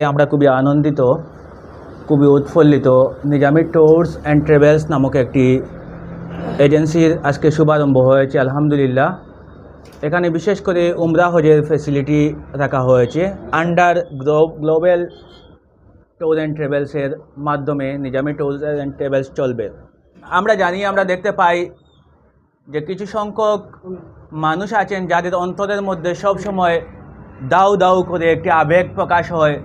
আমরা খুবই আনন্দিত, খুবই উৎফুল্লিত নিজামি ট্যুরস অ্যান্ড ট্রাভেলস নামক একটি এজেন্সির আজকে শুভারম্ভ হয়েছে, আলহামদুলিল্লাহ। এখানে বিশেষ করে উমরা হজের ফেসিলিটি রাখা হয়েছে। আন্ডার গ্লোবাল ট্যুর অ্যান্ড ট্রাভেলসের মাধ্যমে নিজামি ট্যুরস অ্যান্ড ট্রাভেলস চলবে। আমরা জানি, আমরা দেখতে পাই যে কিছু সংখ্যক মানুষ আছেন যাদের অন্তরের মধ্যে সব সময় দাউ দাউ করে একটি আবেগ প্রকাশ হয়।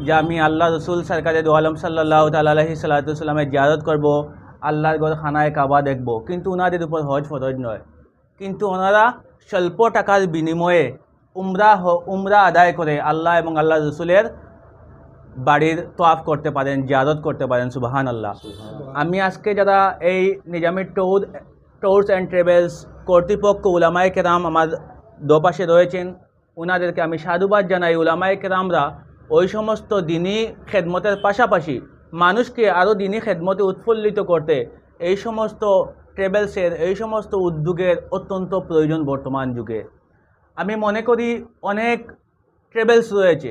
যে আমি আল্লাহ রসুল সরকারের আলম সাল্লাহ তাল্লাহি সাল্লাতুসাল্লামের জিয়ারত করব আল্লাহর গড় খানায় কাবা দেখব। কিন্তু ওনাদের উপর হজ ফরজ নয়। কিন্তু ওনারা স্বল্প টাকার বিনিময়ে উমরা উমরা আদায় করে আল্লাহ এবং আল্লাহ রসুলের বাড়ির তোয়াফ করতে পারেন জিয়ারত করতে পারেন সুবাহান আল্লাহ আমি আজকে যারা এই নিজামের ট্যুর ট্যুরস অ্যান্ড ট্রাভেলস কর্তৃপক্ষ উলামায় কেরাম আমার দোপাশে রয়েছেন ওনাদেরকে আমি সাধুবাদ জানাই। উলামায় কেরামরা ওই সমস্ত দিনই খেদমতের পাশাপাশি মানুষকে আরও দিনই খেদমতে উৎফুল্লিত করতে এই সমস্ত ট্রেভেলসের এই সমস্ত উদ্যোগের অত্যন্ত প্রয়োজন বর্তমান যুগে। আমি মনে করি অনেক ট্রেভেলস রয়েছে।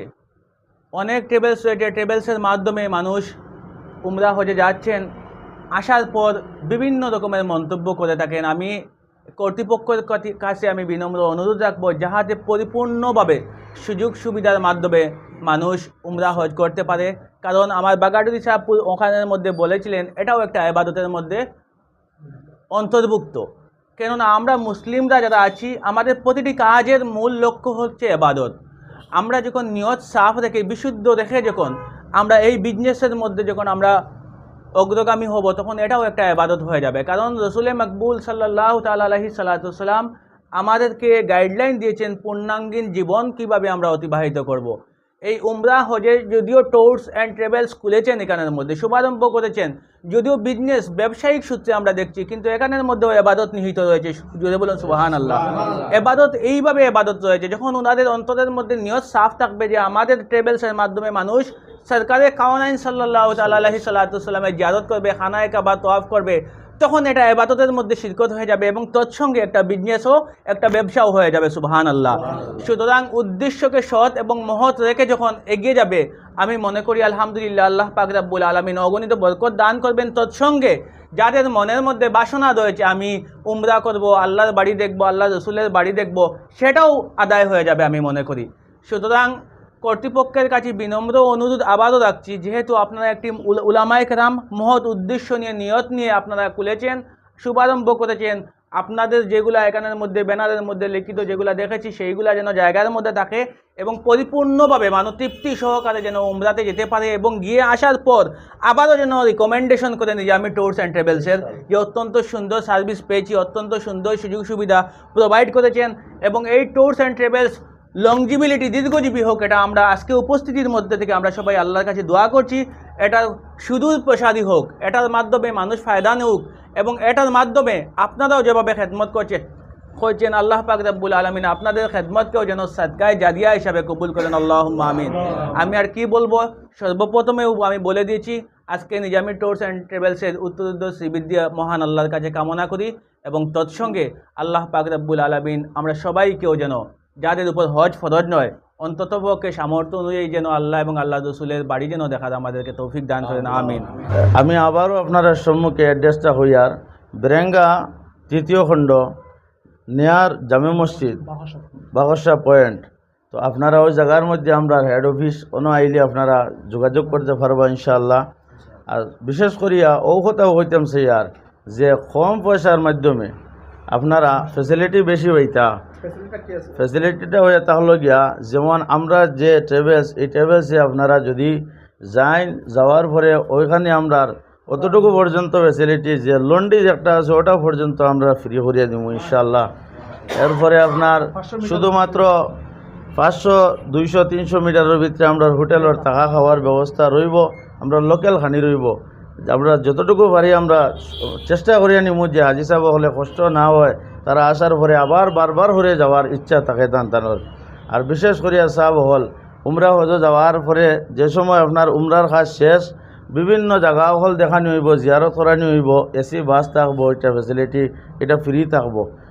অনেক ট্রেভেলস রয়েছে ট্রেভেলসের মাধ্যমে মানুষ উমরা হজে যাচ্ছেন। আসার পর বিভিন্ন রকমের মন্তব্য করে থাকেন। আমি কর্তৃপক্ষের কাছে আমি বিনম্র অনুরোধ রাখব, যাহাতে পরিপূর্ণভাবে সুযোগ সুবিধার মাধ্যমে মানুষ উমরা হজ করতে পারে। কারণ আমার বাগাডুরি সাহেব ওখানের মধ্যে বলেছিলেন, এটাও একটা আবাদতের মধ্যে অন্তর্ভুক্ত। কেননা আমরা মুসলিমরা যারা আছি, আমাদের প্রতিটি কাজের মূল লক্ষ্য হচ্ছে এবাদত আমরা যখন নিয়ত সাফ রেখে, বিশুদ্ধ রেখে যখন আমরা এই বিজনেসের মধ্যে যখন আমরা অগ্রগামী হব, তখন এটাও একটা এবাদত হয়ে যাবে। কারণ রসুলে মকবুল সাল্লাহ তালাহি সাল্লাতুসাল্লাম আমাদেরকে গাইডলাইন দিয়েছেন, পূর্ণাঙ্গীন জীবন কীভাবে আমরা অতিবাহিত করব। এই উমরা হজে যদিও ট্যুরস অ্যান্ড ট্রাভেলস খুলেছেন এখানের মধ্যে শুভারম্ভ করেছেন। যদিও বিজনেস ব্যবসায়িক সূত্রে আমরা দেখছি কিন্তু এখানের মধ্যেও এবাদত নিহিত রয়েছে। জুড়ে বলুন সুবাহান আল্লাহ এবাদত এইভাবে এবাদত রয়েছে যখন ওনাদের অন্তরের মধ্যে নিয়ত সাফ থাকবে যে আমাদের ট্রাভেলসের মাধ্যমে মানুষ সরকারের কাওয়ানাইন সাল্লাহ তাল্লাহি সাল্লাতুসাল্লামের জিয়ারত করবে খানায় কাবা তোয়াফ করবে তখন এটা এবাদতের মধ্যে শিরকত হয়ে যাবে এবং তৎসঙ্গে একটা বিজনেসও একটা ব্যবসাও হয়ে যাবে সুবহান আল্লাহ সুতরাং উদ্দেশ্যকে সৎ এবং মহৎ রেখে যখন এগিয়ে যাবে আমি মনে করি আলহামদুলিল্লাহ আল্লাহ পাক রাব্বুল আলমিন অগণিত বরকত দান করবেন। তৎসঙ্গে যাদের মনের মধ্যে বাসনা রয়েছে আমি উমরা করব আল্লাহর বাড়ি দেখব আল্লাহ রসুলের বাড়ি দেখব সেটাও আদায় হয়ে যাবে আমি মনে করি। সুতরাং কর্তৃপক্ষের কাছে বিনম্র অনুরোধ আবারও রাখছি। যেহেতু আপনারা একটি উল- উলামায়ে কেরাম মহৎ উদ্দেশ্য নিয়ে, নিয়ত নিয়ে আপনারা খুলেছেন, শুভারম্ভ করেছেন, আপনাদের যেগুলা এখানের মধ্যে, ব্যানারের মধ্যে লিখিত যেগুলো দেখেছি, সেইগুলা যেন জায়গার মধ্যে থাকে এবং পরিপূর্ণভাবে মানব তৃপ্তি সহকারে যেন উমরাতে যেতে পারে এবং গিয়ে আসার পর আবারও যেন রিকমেন্ডেশন করে নিয়ে আমি ট্যুরস অ্যান্ড ট্রাভেলসের যে অত্যন্ত সুন্দর সার্ভিস পেয়েছি, অত্যন্ত সুন্দর সুযোগ সুবিধা প্রোভাইড করেছেন এবং এই ট্যুরস অ্যান্ড ট্রাভেলস লংজিবিলিটি দীর্ঘজীবী হোক, এটা আমরা আজকে উপস্থিতির মধ্যে থেকে আমরা সবাই আল্লাহর কাছে দোয়া করছি। এটার সুদূর প্রসারী হোক, এটার মাধ্যমে মানুষ ফায়দা নেউক এবং এটার মাধ্যমে আপনারাও যেভাবে খেদমত করছে, করছেন আল্লাহ পাক রব্বুল আলমিন, আপনাদের খেদমতকেও যেন সদকায় জাদিয়া হিসাবে কবুল করেন আল্লাহ আমিন। আমি আর কি বলব সর্বপ্রথমে আমি বলে দিয়েছি, আজকে নিজামি ট্যুরস অ্যান্ড ট্রাভেলসের উত্তরোত্তর শ্রীবিদ্যা মহান আল্লাহর কাছে কামনা করি এবং তৎসঙ্গে আল্লাহ পাক রব্বুল আলমিন, আমরা সবাইকেও যেন যাদের উপর হজ ফরজ নয় অন্ততপক্ষে সামর্থ্য অনুযায়ী যেন আল্লাহ এবং আল্লাহ রসুলের বাড়ি যেন দেখার আমাদেরকে তৌফিক দান করেন আমিন। আমি আবারও আপনারা সম্মুখে অ্যাড্রেসটা হইয়ার বেরেঙ্গা তৃতীয় খণ্ড নেয়ার জামে মসজিদ বাগসা পয়েন্ট। তো আপনারা ওই জায়গার মধ্যে আমরা হেড অফিস কোনো আইলে আপনারা যোগাযোগ করতে পারবা ইনশাআল্লাহ। আর বিশেষ করিয়া ও কথাও হইতাম আর যে কম পয়সার মাধ্যমে আপনারা ফেসিলিটি বেশি হইতা ফেসিলিটিটা হয়ে তাহলে গিয়া যেমন আমরা যে ট্রাভেলস এই ট্রাভেলসে আপনারা যদি যাইন যাওয়ার পরে ওইখানে আমরা অতটুকু পর্যন্ত ফেসিলিটি যে লন্ডি একটা আছে ওটা পর্যন্ত আমরা ফ্রি করিয়ে দিব ইনশাল্লাহ এরপরে আপনার শুধুমাত্র পাঁচশো দুইশো তিনশো মিটারের ভিতরে আমরা হোটেলের থাকা খাওয়ার ব্যবস্থা রইব আমরা লোকাল খানি রইব। আমরা যতটুকু পারি আমরা চেষ্টা করি নিমু যে হাজি সাহেব হলে কষ্ট না হয়, তারা আসার পরে আবার বারবার হরে যাওয়ার ইচ্ছা থাকে তান তানোর। আর বিশেষ করিয়া সাহেব হল, উমরা হজ যাওয়ার পরে যে সময় আপনার উমরার কাজ শেষ, বিভিন্ন জায়গা হল দেখানি হইব, জিয়ারত করানি হইব, এসি, বাস থাকব, এটা ফেসিলিটি এটা ফ্রি থাকব।